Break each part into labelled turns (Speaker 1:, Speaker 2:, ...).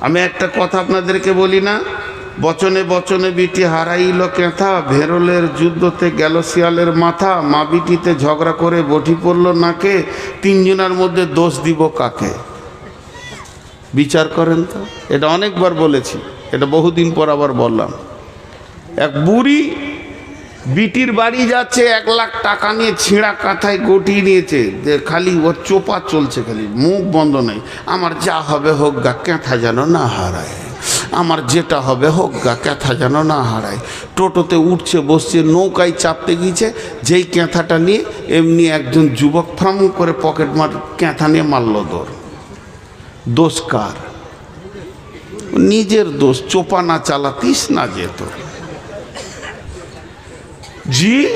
Speaker 1: আমি একটা কথা আপনাদেরকে বলি না। বচনে বচনে বিটি হারাইল কেথা, ভেরলের যুদ্ধতে গেল শিয়ালের মাথা, মা বিটিতে ঝগড়া করে বটি পড়ল নাকে, তিনজনের মধ্যে দোষ দিব কাকে? বিচার করেন তো? এটা অনেকবার বলেছি, এটা বহুদিন পর আবার বললাম। এক বুড়ি বিটির বাড়ি যাচ্ছে, এক লাখ টাকা নিয়ে ছিঁড়া কাঁথায় গটিয়ে নিয়েছে। যে খালি ওর চোপা চলছে খালি, মুখ বন্ধ নেই। আমার যা হবে হোক গা ক্যাঁথা যেন না হারায়। আমার যেটা হবে হোক গা ক্যাঁথা যেন না হারায়। টোটোতে উঠছে, বসছে, নৌকায় চাপতে গিয়েছে, যেই ক্যাঁথাটা নিয়ে এমনি একজন যুবক ফ্রাম করে পকেট মার ক্যাঁথা নিয়ে মারল দৌড়। দোষ কার? নিজের দোষ, চোপা না চালাতিস না যেত জি?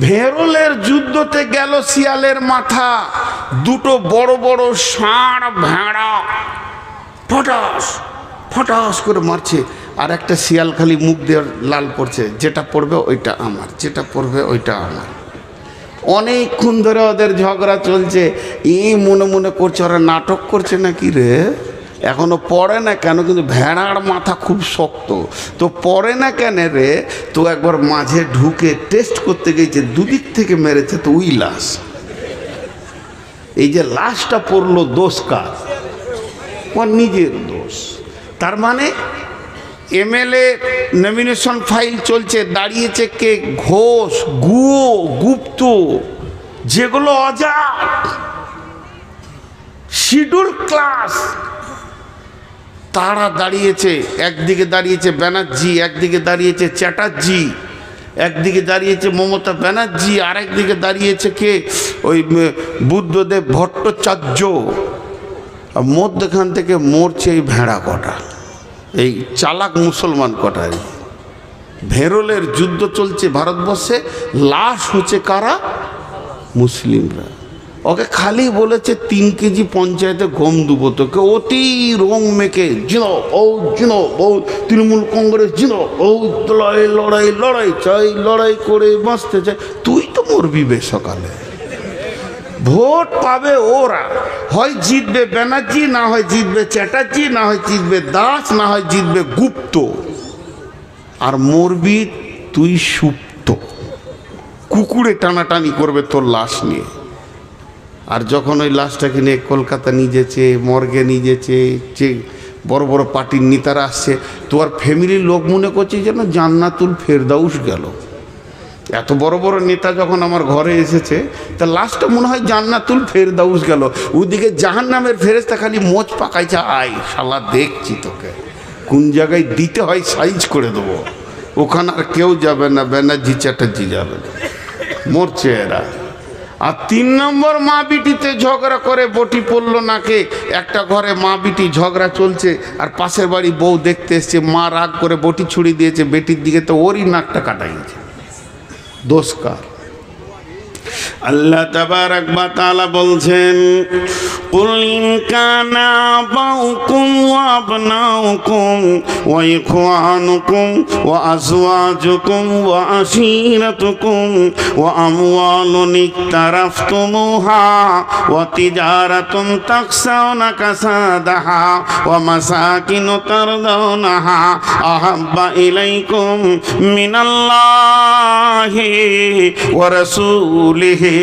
Speaker 1: ভেরলের যুদ্ধতে গেল শিয়ালের মাথা। দুটো বড় বড় ষাঁড় ভেড়া। ফটাস ফটাস করে মারছে। আর একটা শিয়াল খালি মুখ দিয়ে লাল পড়ছে। যেটা পড়বে ওইটা আমার, যেটা পড়বে ওইটা আমার। অনেকক্ষণ ধরে ওদের ঝগড়া চলছে। এই মনে মনে করছে, ওরা নাটক করছে নাকি রে? এখনও পড়ে না কেন? কিন্তু ভেড়ার মাথা খুব শক্ত। তো পড়ে না কেন রে? তো একবার মাঝে ঢুকে টেস্ট করতে গেছে দুদিক থেকে মেরেছে তো উই লাশ। এই যে লাশটা পড়ল দোষ কার? ওর নিজের দোষ। তার মানে এমএলএ নমিনেশন ফাইল চলছে, দাঁড়িয়েছে কে? ঘোষ, গুয়ো, গুপ্ত, যেগুলো অজাত। শিডিউল ক্লাস তারা দাঁড়িয়েছে, একদিকে দাঁড়িয়েছে ব্যানার্জি, একদিকে দাঁড়িয়েছে চ্যাটার্জি, একদিকে দাঁড়িয়েছে মমতা ব্যানার্জি আর একদিকে দাঁড়িয়েছে কে? ওই বুদ্ধদেব ভট্টাচার্য। মধ্যখান থেকে মরছে এই ভেড়া কটা, এই চালাক মুসলমান কটা। ভেরলের যুদ্ধ চলছে ভারতবর্ষে, লাশ হচ্ছে কারা? মুসলিমরা। ওকে খালি বলেছে তিন কেজি পঞ্চায়েতে গম দেবো তোকে। অতি রং মেকে জিনো, ও জিনো, ও তৃণমূল কংগ্রেস জিনো, ও লড়াই লড়াই লড়াই চাই, লড়াই করে বাঁচতে চাই। তুই তো মরবি বে সকালে ভোট পাবে ওরা। হয় জিতবে ব্যানার্জি, না হয় জিতবে চ্যাটার্জি, না হয় জিতবে দাস, না হয় জিতবে গুপ্ত। আর মরবি তুই সুপ্ত। কুকুরে টানাটানি করবে তোর লাশ নিয়ে। আর যখন ওই লাশটাকে নিয়ে কলকাতা নিয়ে যেছে মর্গে নিয়ে যেছে যে বড় বড় পার্টির নেতারা আসছে, তো আর ফ্যামিলির লোক মনে করছে যেন জান্নাতুল ফেরদাউস গেল। এত বড় বড় নেতা যখন আমার ঘরে এসেছে, তা লাস্টটা মনে হয় জান্নাতুল ফেরদাউস গেল। ওদিকে জাহান নামের ফেরেস্তা খালি মোচ পাকাইছে আয় শালা, দেখছি তোকে। কোন জায়গায় দিতে হয় সাইজ করে দেবো। ওখানে আর কেউ যাবে না, ব্যানার্জি চ্যাটার্জি যাবে না। মরছে এরা। আর তিন নম্বর মা বিটিতে ঝগড়া করে বটি পড়ল নাকে। একটা ঘরে মা বিটি ঝগড়া চলছে, আর পাশের বাড়ি বউ দেখতে এসছে, মা রাগ করে বটি ছুড়ি দিয়েছে, বেটির দিকে তো ওরই নাকটা কাটা গেছে দোষকার আল্লাহ তাবারাক বা তাআলা বলছেন, কুল কানা আবাউকুম আবনাউকুম ওয়া ইখওয়ানুকুম ওয়া আজওয়াজুকুম ওয়া আশীরাতুকুম ওয়া আমওয়ালুন ইকতারাফতুমুহা ওয়া তিজারাতুন তাখশাউনা কাসাদাহা ওয়া মাসাকিন তারদাউনাহা আহাব্বা ইলাইকুম মিনাল্লাহি ওয়া রাসূলিহি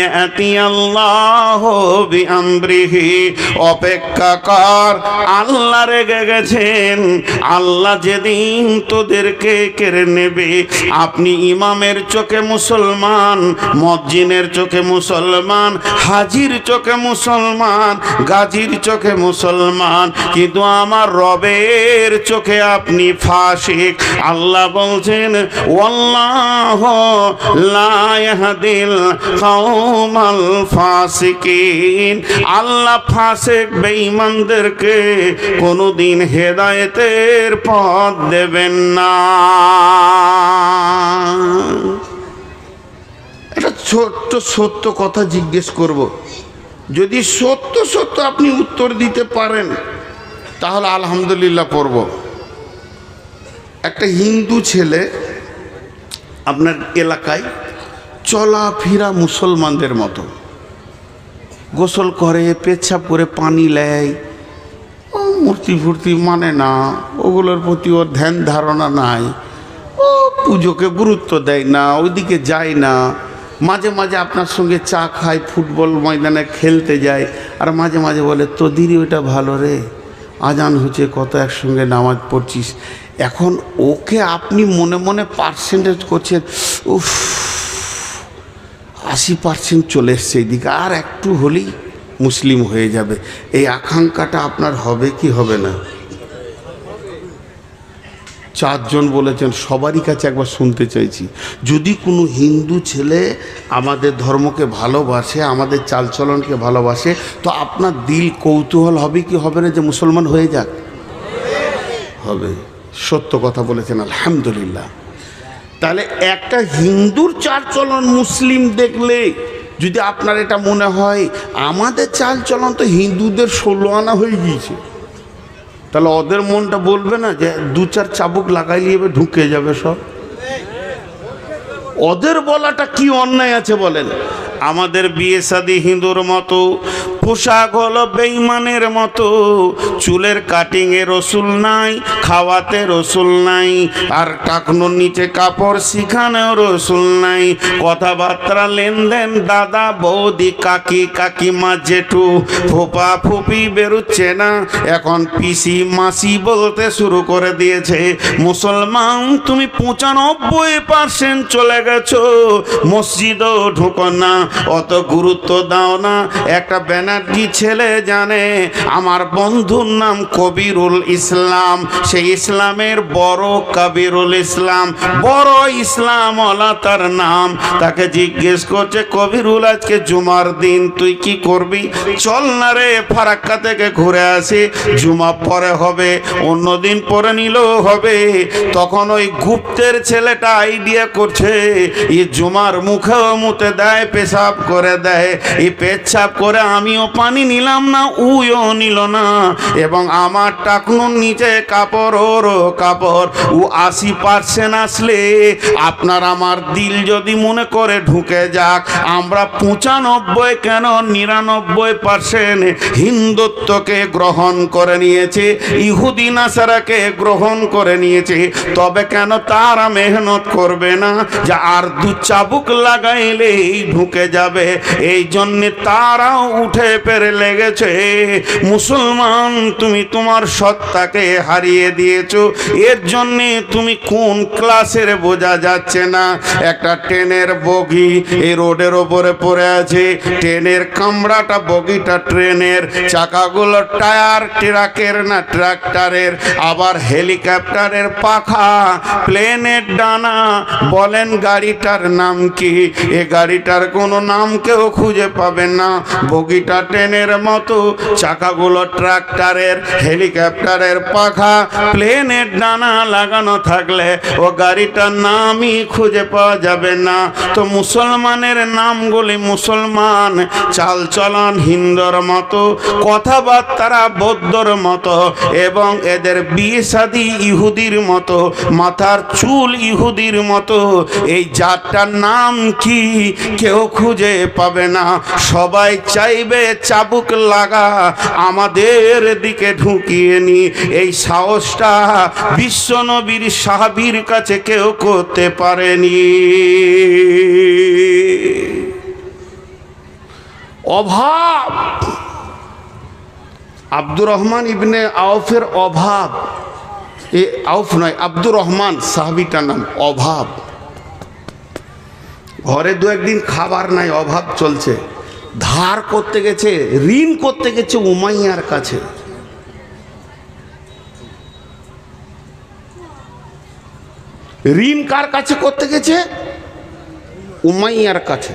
Speaker 1: ইয়াতি আল্লাহু বিআমরিহি। অপেক্ষা কর আল্লাহ রেগে গেছেন। আল্লাহ যেদিন তোদেরকে কেড়ে নেবে, আপনি ইমামের চোখে মুসলমান মজ্জিনের চোখে মুসলমান, হাজির চোখে মুসলমান, গাজীর চোখে মুসলমান, কিন্তু আমার রবের চোখে আপনি ফাসিক। আল্লাহ বলছেন আল্লাহ ফাসিক বেঈমানদেরকে কোনোদিন হেদায়েতের পথ দেবেন না। একটা ছোট্ট সত্য কথা জিজ্ঞেস করব। যদি সত্য সত্য আপনি উত্তর দিতে পারেন, তাহলে আলহামদুলিল্লাহ পড়ব একটা হিন্দু ছেলে আপনার এলাকায় চলাফেরা মুসলমানদের মতো। গোসল করে, পেচ্ছাপ করে, পানি নেয় ও মূর্তি ফুর্তি মানে না, ওগুলোর প্রতি ওর ধ্যান ধারণা নাই। ও পুজোকে গুরুত্ব দেয় না, ওইদিকে যায় না। মাঝে মাঝে আপনার সঙ্গে চা খায় ফুটবল ময়দানে খেলতে যায় আর মাঝে মাঝে বলে তোদেরই ওইটা ভালো রে। আজান হচ্ছে, কত একসঙ্গে নামাজ পড়ছিস? এখন ওকে আপনি মনে মনে পার্সেন্টেজ করছেন, উফ, আশি পার্সেন্ট চলে এসছে এইদিকে আর একটু হলেই মুসলিম হয়ে যাবে। এই আকাঙ্ক্ষাটা আপনার হবে কি হবে না? চারজন বলেছেন, সবারই কাছে একবার শুনতে চাইছি। যদি কোনো হিন্দু ছেলে আমাদের ধর্মকে ভালোবাসে, আমাদের চালচলনকে ভালোবাসে, তো আপনার দিল কৌতূহল হবে কি হবে না যে মুসলমান হয়ে যাক? হবে। সত্য কথা বলেছেন, আলহামদুলিল্লাহ। তাহলে একটা হিন্দুর চালচলন মুসলিম দেখলে যদি আপনার এটা মনে হয়, আমাদের চালচলন তো হিন্দুদের ষোলো আনা হয়ে গিয়েছে। তাহলে ওদের মনটা বলবে না যে দু চার চাবুক লাগাই নিয়ে ঢুকে যাবে সব। ওদের বলাটা কি অন্যায় আছে বলেন? আমাদের বিয়ে সাদী হিন্দুর মতো পোশাক হলো বেইমানের মতো। চুলের কাটিংয়ে রসুল নাই, খাওয়াতে রসুল নাই, আর টাকনোর নিচে কাপড় শিখানেও রসুল নাই। কথাবার্তা লেনদেন, দাদা, বৌদি, কাকি, কাকিমা, জেঠু, ফোপা, ফুপি, বেরুচ্ছে না। এখন পিসি, মাসি বলতে শুরু করে দিয়েছে, মুসলমান, তুমি পঁচানব্বই পার্সেন্ট চলে গেছো। মসজিদও ঢুকো না, অত গুরুত্ব দাও না। একটা ব্যানার্জি ছেলে জানে? আমার বন্ধুর নাম কবিরুল ইসলাম। সেই ইসলামের বড় কবিরুল ইসলাম। বড় ইসলাম ওলা তার নাম। তাকে জিজ্ঞেস করছে, কবিরুল, আজকে জুমার দিন, তুই কি করবি? চল না রে, ফারাক্কা থেকে ঘুরে আসি। জুমা পরে হবে, অন্য দিন পরে নিলেও হবে। তখন ওই গুপ্তের ছেলেটা আইডিয়া করছে এই জুমার মুখেও মুতে দেয়, পেশাব করে দেয়। এই পেচ্ছাপ করে আমিও পানি নিলাম না, উইও নিল না। এবং আমার টাকনুর নিচে কাপড়, ওরও কাপড়। ও আশি পার্সেন্ট আসলে আপনার আমার দিল যদি মনে করে ঢুকে যাক। আমরা পঁচানব্বই কেন নিরানব্বই পার্সেন্ট হিন্দুত্বকে গ্রহণ করে নিয়েছে, ইহুদি নাসারাকে গ্রহণ করে নিয়েছে। তবে কেন তারা মেহনত করবে না? যে আর দু চাবুক লাগাইলেই ঢুকে যাবে। এই জন্যে তারাও উঠে পেরে লেগেছে। মুসলমান, তুমি তোমার সত্তাকে হারিয়ে দিয়েছ। এর জন্যে তুমি কোন ক্লাসের বোঝা যাচ্ছে না। একটা ট্রেনের বগি এই রোডের ওপরে পড়ে আছে। ট্রেনের কামড়াটা বগিটা ট্রেনের। চাকাগুলো টায়ার, ট্রাকের না ট্রাক্টরের। আবার হেলিকপ্টারের পাখা, প্লেনের ডানা। বলেন গাড়িটার নাম কি? এ গাড়িটার কোনো নাম কেউ খুঁজে পাবেন না। বগিটা ট্রেনের মতো, চাকাগুলো ট্রাক্টরের হেলিকপ্টারের পাখা প্লেনের ডানা লাগানো থাকলে ও গাড়িটার নামই খুঁজে পাওয়া যাবে না। তো মুসলমানের নামগুলি মুসলমান, চালচলন হিন্দুর মতো, কথাবার্তারা বৌদ্ধর মতো এবং এদের বিয়ে শাদি ইহুদির মতো, মাথার চুল ইহুদির মতো। এই জাতটার নাম কি? কেউ খুঁজে পাবে না। সবাই চাইবে চাবুক লাগা আমাদের দিকে ঢুকিয়ে নি। এই সাহসটা বিশ্বনবীর সাহাবীর কাছে কেউ করতে পারেনি। অভাব। আব্দুর রহমান ইবনে আউফের অভাব। এ আউফ নয়, আব্দুর রহমান সাহাবিটার নাম অভাব। ঘরে দু একদিন খাবার নাই, অভাব চলছে। ধার করতে গেছে, ঋণ করতে গেছে উমাইয়ার কাছে। ঋণ কার কাছে করতে গেছে? উমাইয়ার কাছে।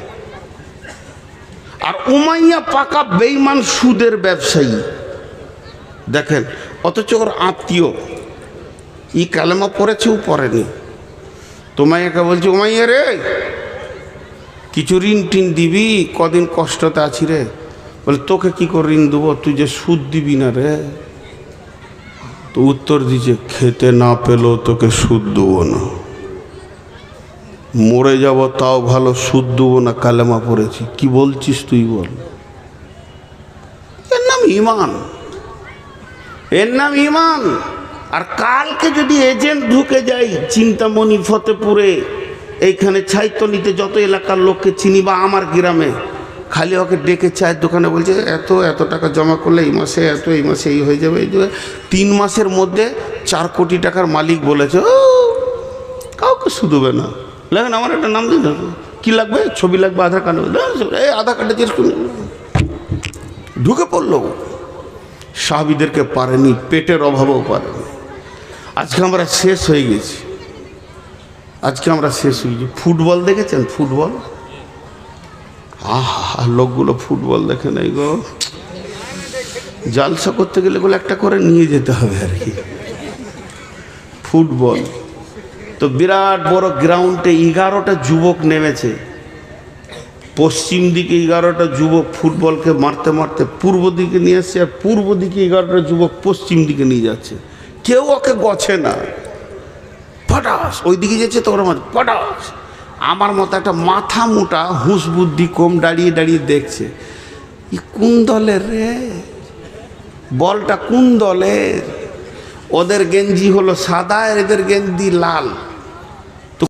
Speaker 1: আর উমাইয়া পাকা বেইমান সুদের ব্যবসায়ী। দেখেন, অথচ ওর আত্মীয়। ই কালেমা পড়েছেও পড়েনি। তোমাইয়াকে বলছে, উমাইয়া রে কিছু ঋণ টিন দিবি? কদিন কষ্টতে আছি রে। বলে, তোকে কি করে ঋণ দেবো? তুই যে সুদ দিবি না রে। তো উত্তর দিছে খেতে না পেলেও তোকে সুদ দেবো না। মরে যাব তাও ভালো সুদ দেবো না, কালেমা পড়েছি। কি বলছিস তুই বল? এর নাম ইমান। এর নাম ইমান। আর কালকে যদি এজেন্ট ঢুকে যাই চিন্তামণি ফতেপুরে এইখানে ছাইতনিতে যত এলাকার লোককে চিনি বা আমার গ্রামে, খালি ওকে ডেকে চায়ের দোকানে বলছে, এত এত টাকা জমা করলে এই মাসে এত, এই মাসে এই হয়ে যাবে, এই যাবে। তিন মাসের মধ্যে চার কোটি টাকার মালিক বলেছে, ও, কাউকে শুধুবে না। লাগেন আমার একটা নাম দিন কি লাগবে? ছবি লাগবে, আধার কার্ড এই আধার কার্ডে জিজ্ঞেস ঢুকে পড়ল। সাহাবিদেরকে পারেনি, পেটের অভাবেও পারেনি। আজকে আমরা শেষ হয়ে গেছি। আজকে আমরা শেষ হয়ে গেছি ফুটবল দেখেছেন? ফুটবল? আহা লোকগুলো ফুটবল দেখে নাই গো। জালসা করতে গেলে গুলো একটা করে নিয়ে যেতে হবে আর কি। ফুটবল। তো বিরাট বড় গ্রাউন্ডে এগারোটা যুবক নেমেছে। পশ্চিম দিকে এগারোটা যুবক ফুটবলকে মারতে মারতে পূর্ব দিকে নিয়ে আসছে আর পূর্ব দিকে এগারোটা যুবক পশ্চিম দিকে নিয়ে যাচ্ছে। কেউ ওকে গছে না। পটাস ওই দিকে যাচ্ছে তো ওর মাঝে পটাস আমার মতো একটা মাথা মোটা হুঁশ বুদ্ধি কম দাঁড়িয়ে দাঁড়িয়ে দেখছে। ই কোন দলের রে? বলটা কোন দলের? ওদের গেঞ্জি হলো সাদা এদের গেঞ্জি লাল।